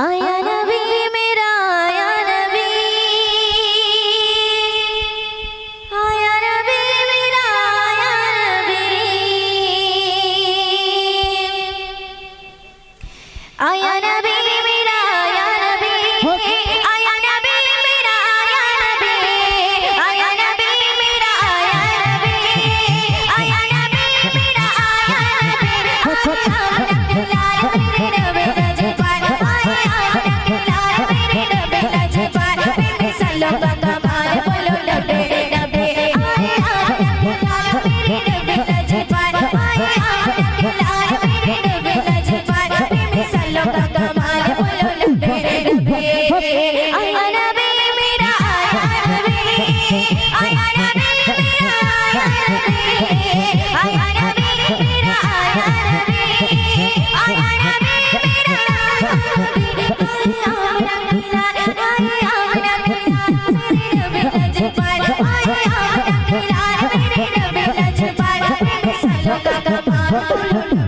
おいあれ Bye.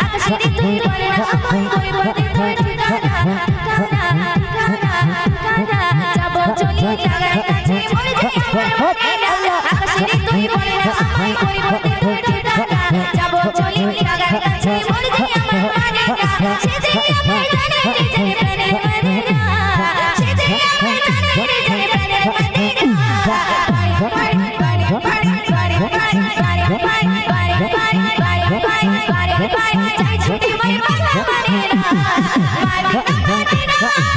আকাশের তুই বলে না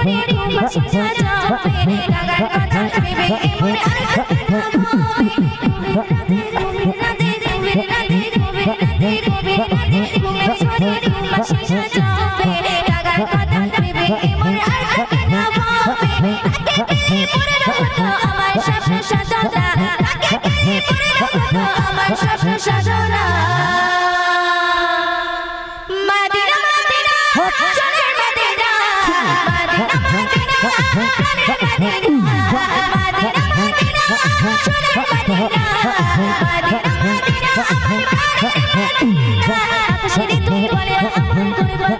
মনের মাসি সাজা মেরে লাগার আমার স্বপ্ন সাজনা আকাশ ঋতু বলে আমার দুর্বল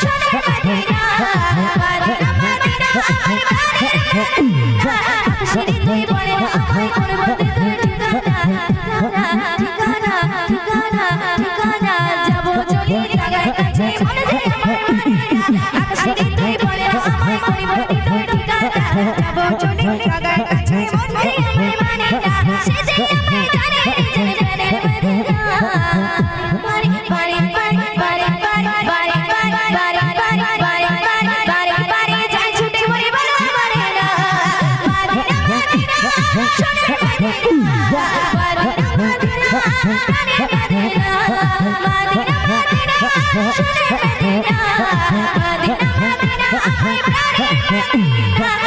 Shut up! Bye.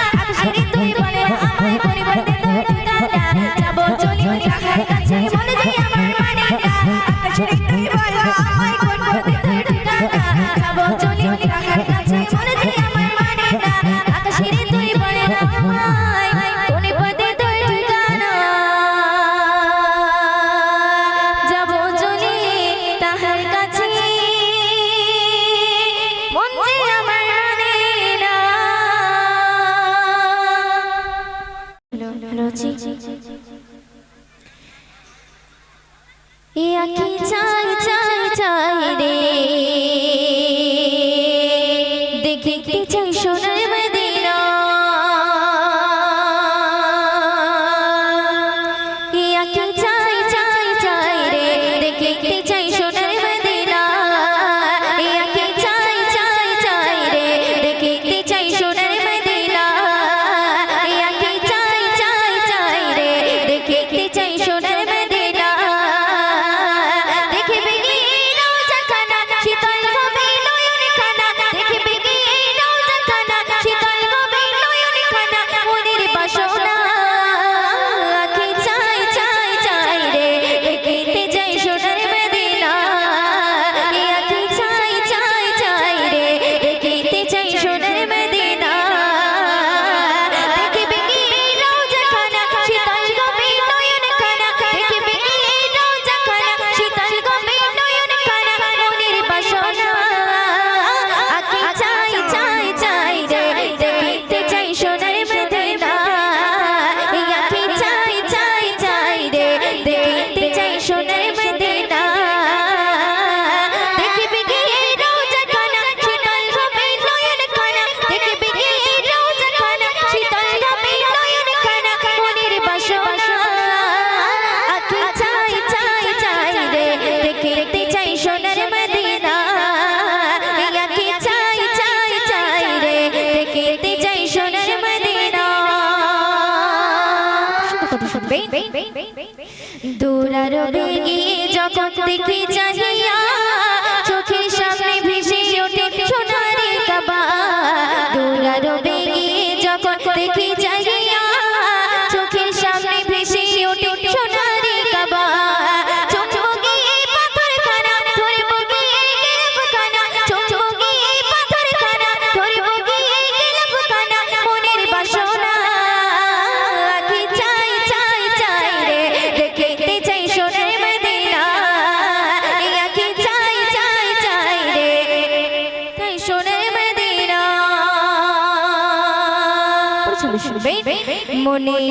দূরার গিয়ে যখন দেখি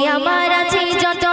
আমার আছে যত